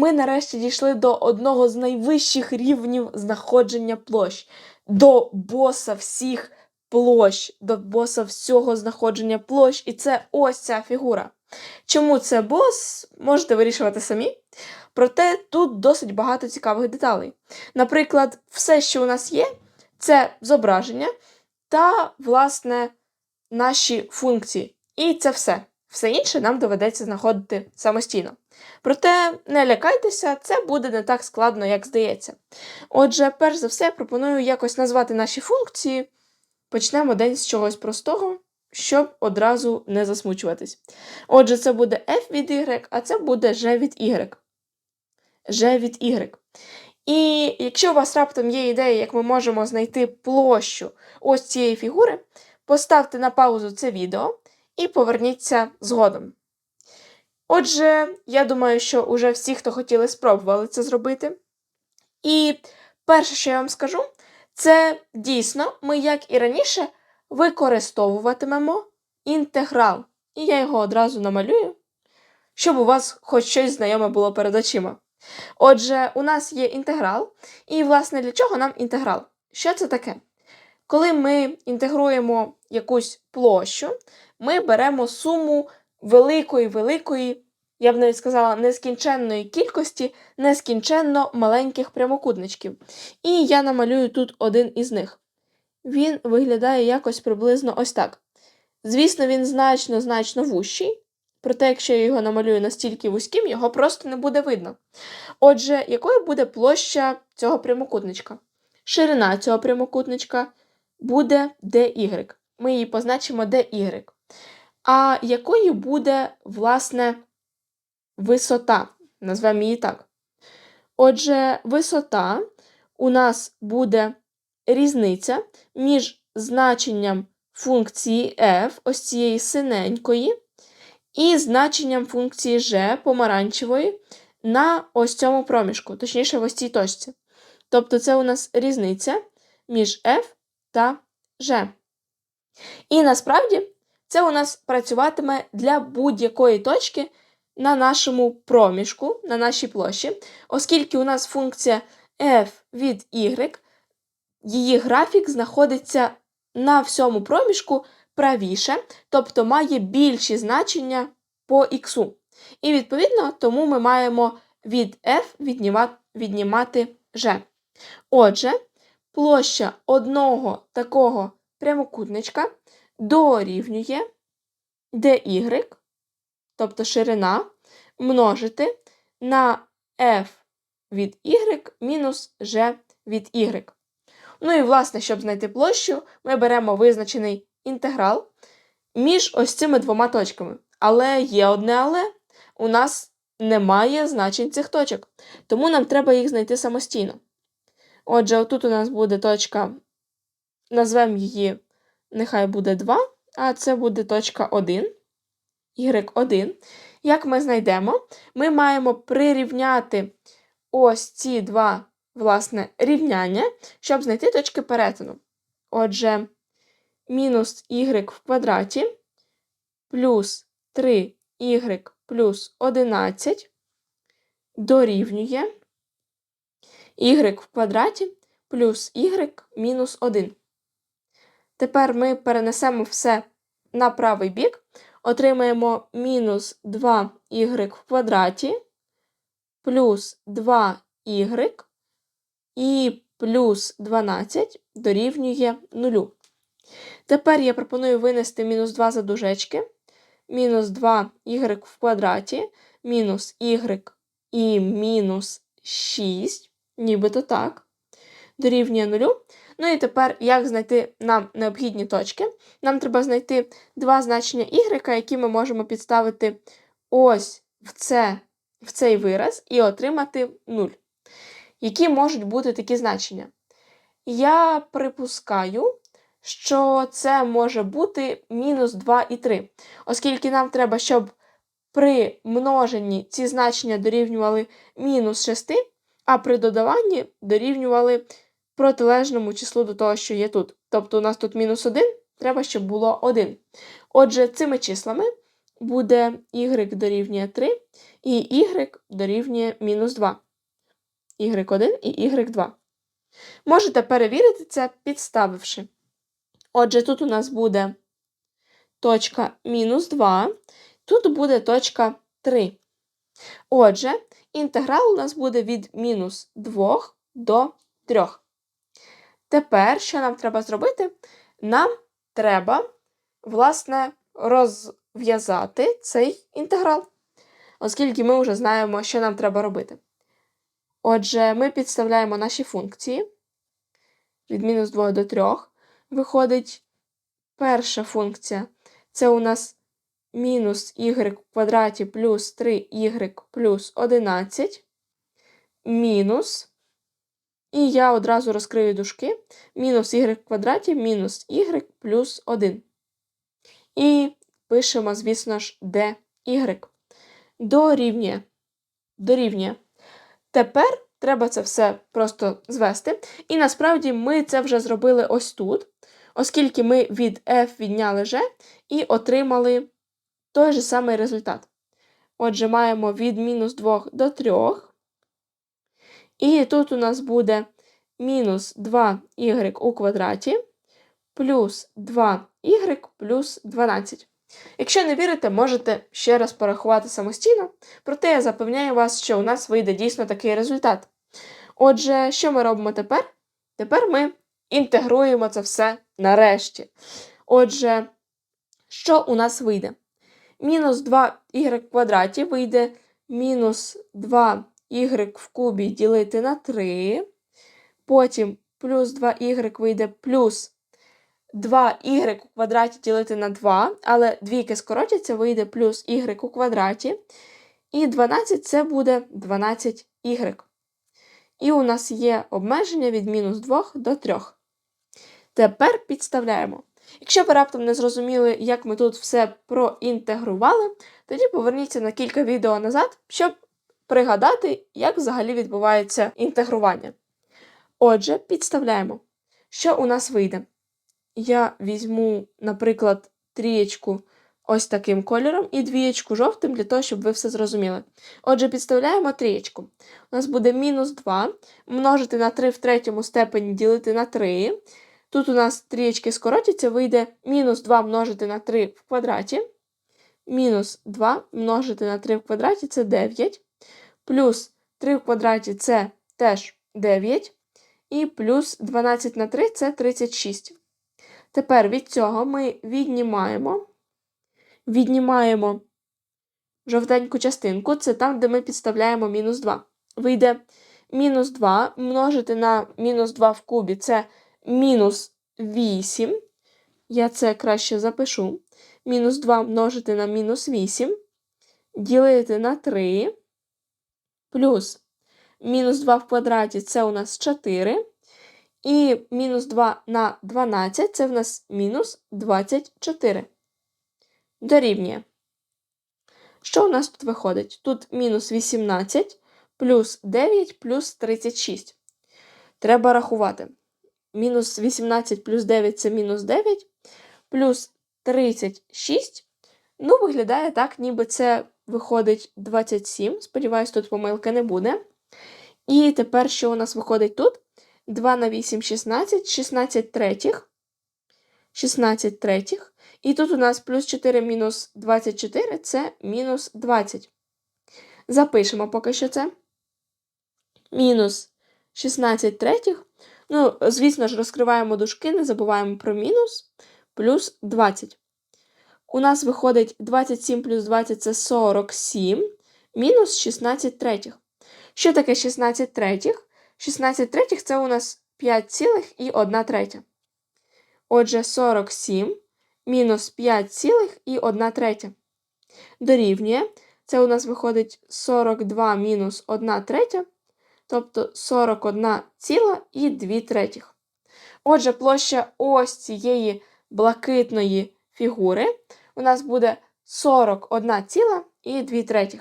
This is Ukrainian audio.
ми нарешті дійшли до одного з найвищих рівнів знаходження площ, до боса всіх площ, до боса всього знаходження площ, і це ось ця фігура. Чому це бос, можете вирішувати самі. Проте тут досить багато цікавих деталей. Наприклад, все, що у нас є, це зображення та, власне, наші функції. І це все. Все інше нам доведеться знаходити самостійно. Проте не лякайтеся, це буде не так складно, як здається. Отже, перш за все, пропоную якось назвати наші функції. Почнемо день з чогось простого, щоб одразу не засмучуватись. Отже, це буде f від y, а це буде g від y. g від y. І якщо у вас раптом є ідея, як ми можемо знайти площу ось цієї фігури, поставте на паузу це відео і поверніться згодом. Отже, я думаю, що уже всі, хто хотіли, спробували це зробити. І перше, що я вам скажу, це дійсно ми, як і раніше, використовуватимемо інтеграл. І я його одразу намалюю, щоб у вас хоч щось знайоме було перед очима. Отже, у нас є інтеграл, і, власне, для чого нам інтеграл? Що це таке? Коли ми інтегруємо якусь площу, ми беремо суму великої-великої, я б навіть сказала, нескінченної кількості нескінченно маленьких прямокутничків. І я намалюю тут один із них. Він виглядає якось приблизно ось так. Звісно, він значно-значно вущий, проте, якщо я його намалюю настільки вузьким, його просто не буде видно. Отже, якою буде площа цього прямокутничка? Ширина цього прямокутничка буде dy. Ми її позначимо dy. А якою буде, власне, висота? Назвемо її так. Отже, висота у нас буде різниця між значенням функції f, ось цієї синенької, і значенням функції g помаранчевої на ось цьому проміжку, точніше, в ось цій точці. Тобто, це у нас різниця між f та g. І насправді це у нас працюватиме для будь-якої точки на нашому проміжку, на нашій площі, оскільки у нас функція f від y, її графік знаходиться на всьому проміжку правіше, тобто має більші значення по х. І, відповідно, тому ми маємо від f віднімати g. Отже, площа одного такого прямокутничка дорівнює dy, тобто ширина, множити на f від y мінус g від y. Ну і, власне, щоб знайти площу, ми беремо визначений інтеграл між ось цими двома точками. Але є одне але у нас немає значень цих точок, тому нам треба їх знайти самостійно. Отже, отут у нас буде точка, назвемо її, нехай буде 2, а це буде точка 1, y1. Як ми знайдемо, ми маємо прирівняти ось ці два власне, рівняння, щоб знайти точки перетину. Отже, мінус y в квадраті плюс 3y плюс 11 дорівнює y в квадраті плюс y мінус 1. Тепер ми перенесемо все на правий бік, отримаємо мінус 2y в квадраті плюс 2y і плюс 12 дорівнює 0. Тепер я пропоную винести мінус 2 за дужечки, мінус 2y в квадраті, мінус y і мінус 6, нібито так, дорівнює 0. Ну і тепер, як знайти нам необхідні точки? Нам треба знайти два значення y, які ми можемо підставити ось в, це, в цей вираз, і отримати 0. Які можуть бути такі значення? Я припускаю, що це може бути мінус 2 і 3, оскільки нам треба, щоб при множенні ці значення дорівнювали мінус 6, а при додаванні дорівнювали протилежному числу до того, що є тут. Тобто у нас тут мінус 1, треба, щоб було 1. Отже, цими числами буде y дорівнює 3 і y дорівнює мінус 2. y1 і y2. Можете перевірити це, підставивши. Отже, тут у нас буде точка мінус 2, тут буде точка 3. Отже, інтеграл у нас буде від мінус 2 до 3. Тепер, що нам треба зробити? Нам треба, власне, розв'язати цей інтеграл, оскільки ми вже знаємо, що нам треба робити. Отже, ми підставляємо наші функції від мінус 2 до 3. Виходить перша функція це у нас мінус y в квадраті плюс 3y плюс 11 мінус. І я одразу розкрию дужки. Мінус y в квадраті мінус y плюс 1. І пишемо, звісно ж, dy. Дорівнює. Дорівнює. Тепер треба це все просто звести. І насправді ми це вже зробили ось тут, оскільки ми від f відняли g і отримали той же самий результат. Отже, маємо від мінус 2 до 3. І тут у нас буде мінус 2y у квадраті плюс 2y плюс 12. Якщо не вірите, можете ще раз порахувати самостійно, проте я запевняю вас, що у нас вийде дійсно такий результат. Отже, що ми робимо тепер? Тепер ми інтегруємо це все нарешті. Отже, що у нас вийде? Мінус 2y в квадраті вийде мінус 2y в кубі ділити на 3. Потім плюс 2y вийде плюс 2y у квадраті ділити на 2, але двійки скоротяться, вийде плюс y у квадраті. І 12 це буде 12y. І у нас є обмеження від мінус 2 до 3. Тепер підставляємо. Якщо ви раптом не зрозуміли, як ми тут все проінтегрували, тоді поверніться на кілька відео назад, щоб пригадати, як взагалі відбувається інтегрування. Отже, підставляємо, що у нас вийде. Я візьму, наприклад, трієчку ось таким кольором і двієчку жовтим для того, щоб ви все зрозуміли. Отже, підставляємо трієчку. У нас буде мінус 2 множити на 3 в третьому степені ділити на 3. Тут у нас трієчки скоротяться, вийде мінус 2 множити на 3 в квадраті. Мінус 2 множити на 3 в квадраті це 9. Плюс 3 в квадраті це теж 9. І плюс 12 на 3 це 36. Тепер від цього ми віднімаємо. Віднімаємо жовтеньку частинку, це там, де ми підставляємо мінус 2. Вийде мінус 2 множити на мінус 2 в кубі це мінус 8. Я це краще запишу. Мінус 2 множити на мінус 8. Ділити на 3. Плюс мінус 2 в квадраті це у нас 4. І мінус 2 на 12 це в нас мінус 24. Дорівнює. Що у нас тут виходить? Тут мінус 18 плюс 9 плюс 36. Треба рахувати. Мінус 18 плюс 9 це мінус 9, плюс 36. Ну, виглядає так, ніби це виходить 27. Сподіваюсь, тут помилки не буде. І тепер, що у нас виходить тут? 2 на 8 16, 16 третіх. 16 третіх. І тут у нас плюс 4 мінус 24 це мінус 20. Запишемо поки що це. Мінус 16 третіх. Ну, звісно ж, розкриваємо дужки, не забуваємо про мінус, плюс 20. У нас виходить 27 плюс 20 це 47, мінус 16 третіх. Що таке 16 третіх? 16 третіх це у нас 5,1 третя. Отже, 47 мінус 5,1 третя. Дорівнює. Це у нас виходить 42 мінус 1 третя, тобто 41,2 третіх. Отже, площа ось цієї блакитної фігури у нас буде 41,2 третіх.